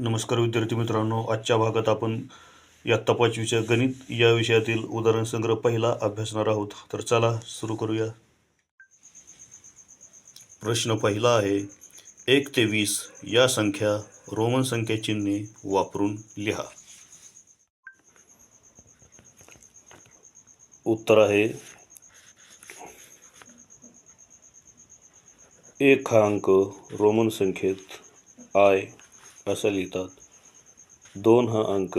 नमस्कार विद्यार्थी मित्रांनो आजच्या भागात आपण इयत्ता पाचवीच्या गणित या विषयातील उदाहरण संग्रह पहिला अभ्यासणार आहोत. तर चला सुरू करूया. प्रश्न पहिला आहे एक ते वीस या संख्या रोमन संख्या चिन्हे वापरून लिहा. उत्तर आहे एक हा अंक रोमन संख्येत आय. असं लिहितात. दोन हा अंक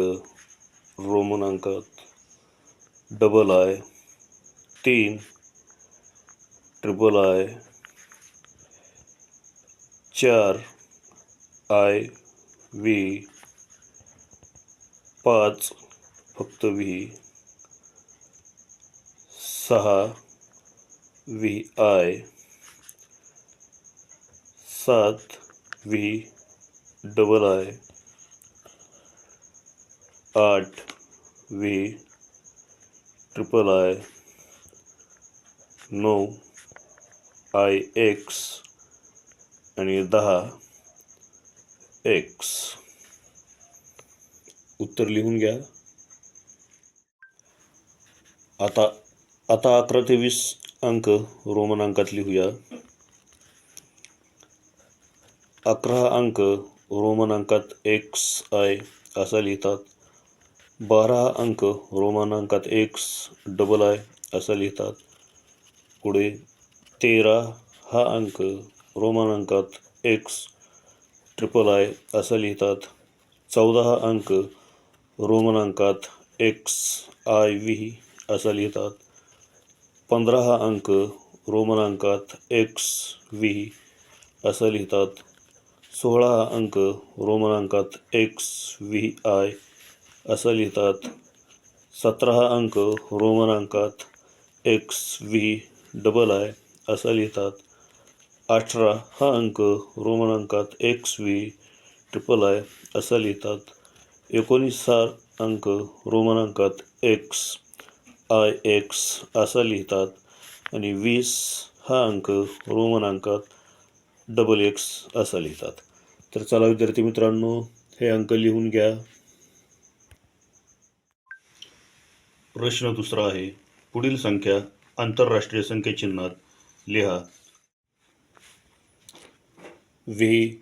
रोमन अंकात डबल आय तीन ट्रिपल आय चार आय व्ही पाच फक्त व्ही सहा व्ही आय सात व्ही डबल आय आठ व्ही ट्रिपल आय नऊ आय एक्स आणि दहा एक्स उत्तर लिहून घ्या. आता आता अकरा ते वीस अंक रोमन अंकात लिहूया. अकरा अंक रोमन अंकात एक्स आय असा लिहितात. बारा अंक रोमन एक्स डबल आय असा लिहितात. पुढे तेरा हा अंक रोमन एक्स ट्रिपल आय असा लिहितात. चौदा अंक रोमन अंकात एक्स आय व्ही असा लिहितात. पंधरा हा अंक रोमन एक्स व्ही असं लिहितात. सोळा हा अंक रोमन एक्स व्ही आय असं लिहितात. सतरा हा अंक Roman X V double I असं लिहितात. अठरा हा अंक रोमन अंकात एक्स व्ही ट्रिपल आय असं लिहितात. एकोणीस हा अंक रोमन अंकात एक्स आय एक्स असं लिहितात. आणि वीस हा अंक रोमन अंकात डबल एक्स असं लिहितात. तर चला विद्यार्थी मित्रांनो हे अंक लिहून घ्या. प्रश्न दुसरा आहे पुढील संख्या आंतरराष्ट्रीय संख्या चिन्हात लिहा. व्ही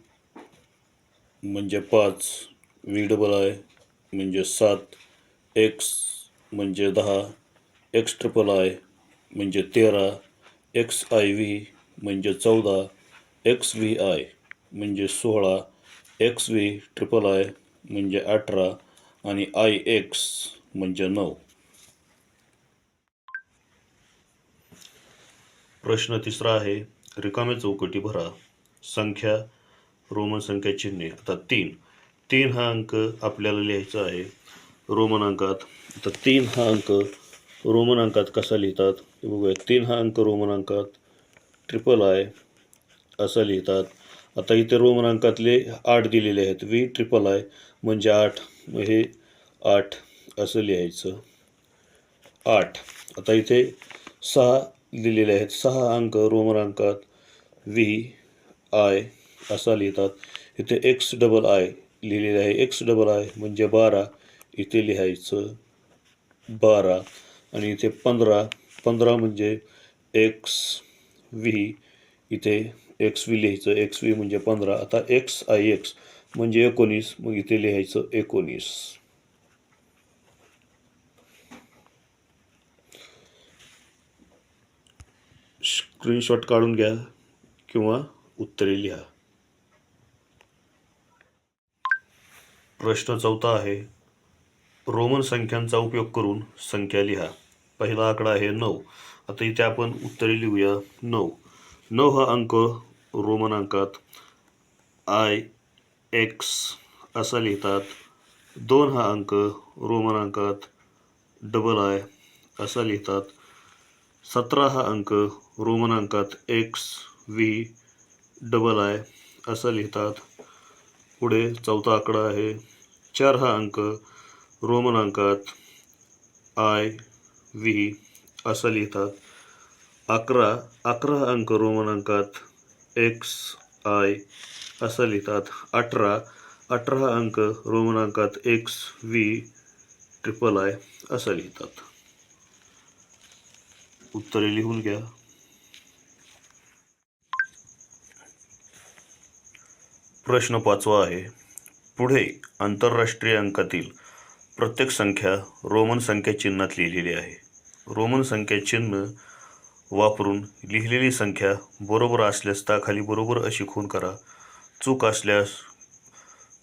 म्हणजे पाच व्ही डबल आय म्हणजे सात एक्स म्हणजे दहा एक्स ट्रिपल आय म्हणजे तेरा एक्स आय व्ही म्हणजे चौदा एक्स व्ही आय म्हणजे सोळा एक्स व्ही ट्रिपल आय म्हणजे अठरा आणि आय एक्स म्हणजे नऊ. प्रश्न तिसरा आहे रिकाम्या चौकटी भरा. संख्या रोमन संख्या चिन्हे. आता तीन. तीन हा अंक आपल्याला लिहायचा आहे. रोमन अंकात. आता तीन हा अंक रोमन अंकात कसा लिहितात? हे बघूया. तीन हा अंक रोमन अंकात. ट्रिपल आय असं लिहितात. आता इथे रोमन अंकातले आठ दिलेले आहेत. व्ही ट्रिपल आय म्हणजे आठ. हे आठ असं लिहायचं. आठ. आता इथे सहा दिलेले आहेत. सहा अंक रोमन अंकात व्ही आय असा लिहितात. इथे एक्स डबल आय लिहिलेले आहे. एक्स डबल आय म्हणजे बारा. इथे लिहायचं बारा. आणि इथे पंधरा. पंधरा म्हणजे एक्स व्ही. इथे एक्स व्ही लिहायचं एक्स व्ही म्हणजे पंधरा. आता एक्स आय एक्स म्हणजे एकोणीस. मग इथे लिहायचं एकोणीस. स्क्रीनशॉट काढून घ्या किंवा उत्तरे लिहा. प्रश्न चौथा आहे रोमन संख्यांचा उपयोग करून संख्या लिहा. पहिला आकडा आहे नऊ. आता इथे आपण उत्तरे लिहूया नऊ. नऊ हा अंक रोमन अंकात आय एक्स असा लिहितात. दोन हा अंक रोमन अंकात डबल आय असा लिहितात. सतरा हा अंक रोमन अंकात एक्स व्ही डबल आय असं लिहितात. पुढे चौथा आकडा आहे. चार हा अंक रोमन अंकात आय व्ही असं लिहितात. अकरा अकरा हा अंक रोमन अंकात एक्स आय असं लिहितात. अठरा अठरा अंक रोमन अंकात एक्स व्ही ट्रिपल आय असं लिहितात. उत्तरे लिहून घ्या. प्रश्न पाचवा आहे. पुढे आंतरराष्ट्रीय अंकातील प्रत्येक संख्या रोमन संख्या चिन्हात लिहिलेली आहे. रोमन संख्या चिन्ह वापरून लिहिलेली संख्या बरोबर असल्यास खाली बरोबर अशी खून करा. चूक असल्यास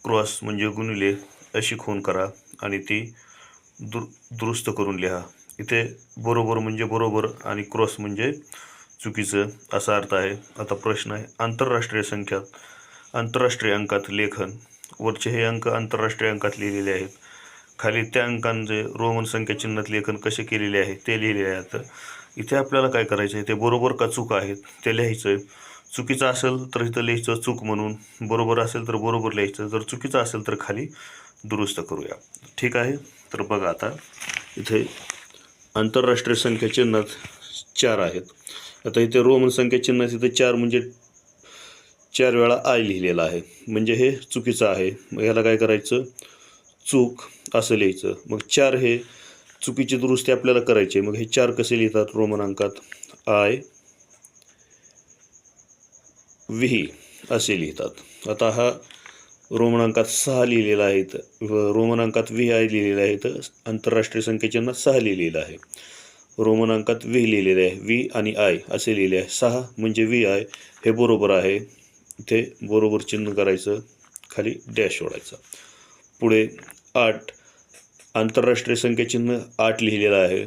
क्रॉस म्हणजे गुणिले अशी खून करा आणि ती दुर दुरुस्त करून लिहा. इथे बरोबर म्हणजे बरोबर आणि क्रॉस म्हणजे चुकीचं असा अर्थ आहे. आता प्रश्न आहे आंतरराष्ट्रीय संख्यात आंतरराष्ट्रीय अंकात लेखन वरचे हे अंक आंतरराष्ट्रीय अंकात लिहिलेले आहेत. खाली त्या अंकांचे रोमन संख्याचिन्हात लेखन कसे केलेले आहे ते लिहिलेले आहे. आता इथे आपल्याला काय करायचं आहे ते बरोबर का चूक आहेत ते लिहायचं आहे चुकीचं असेल तर इथं लिहायचं चूक म्हणून. बरोबर असेल तर बरोबर लिहायचं. जर चुकीचं असेल तर खाली दुरुस्त करूया. ठीक आहे? तर बघा आता. इथे आंतरराष्ट्रीय संख्या चिन्हात चार आहेत. आता इथे रोमन संख्या चिन्हात इथे चार म्हणजे चार वेळा आय लिहिलेला आहे. म्हणजे हे चुकीचं आहे. मग ह्याला काय करायचं? चूक असं लिहायचं. मग चार हे चुकीची दुरुस्ती आपल्याला करायची आहे. मग हे चार कसे लिहितात रोमन अंकात? आय व्ही असे लिहितात. आता हा रोमन अंकात सहा लिहिलेला आहे इथं. रोमन अंकात व्ही आय लिहिलेलं आहे तर आंतरराष्ट्रीय संख्येचिन्ह सहा लिहिलेलं आहे. रोमन अंकात व्ही लिहिलेले आहे. व्ही आणि आय असे लिहिले आहे. सहा म्हणजे व्ही आय हे बरोबर आहे. इथे बरोबर चिन्ह करायचं. खाली डॅश सोडायचा पुढे आठ आंतरराष्ट्रीय संख्याचिन्ह आठ लिहिलेलं आहे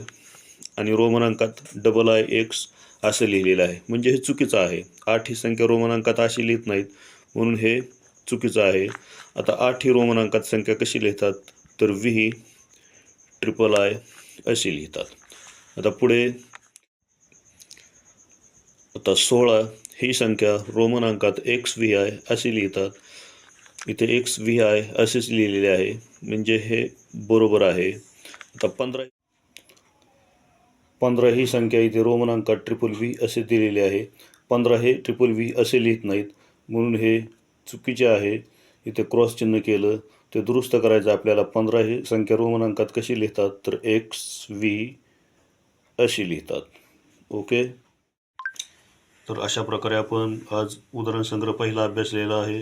आणि रोमन अंकात डबल आय एक्स असं लिहिलेलं आहे. म्हणजे हे चुकीचं आहे. आठ ही संख्या रोमन अंकात अशी लिहित नाहीत म्हणून हे चुकीचं आहे. आता आठ ही रोमन अंकात संख्या कशी लिहितात? तर व्ही ट्रिपल आय अशी लिहितात. आता पुढे आता सोळा ही संख्या रोमन अंकात एक्स व्ही आय अशी लिहितात. इथे एक्स व्ही आय असेच लिहिलेले आहे. म्हणजे हे बरोबर आहे. आता पंधरा पंधरा ही संख्या इथे रोमन अंकात ट्रिपल व्ही असे दिलेले आहे. पंधरा हे ट्रिपल व्ही असे लिहित नाहीत. म्हणून हे चुकीचे आहे. इथे क्रॉस चिन्ह केलं. ते दुरुस्त करायचं आपल्याला पंधरा ही संख्या रोमन अंकात कशी लिहितात? तर एक्स व्ही अशी लिहितात. ओके तर अशा प्रकारे आपण आज उदाहरण संग्रह पहिला अभ्यासलेला आहे.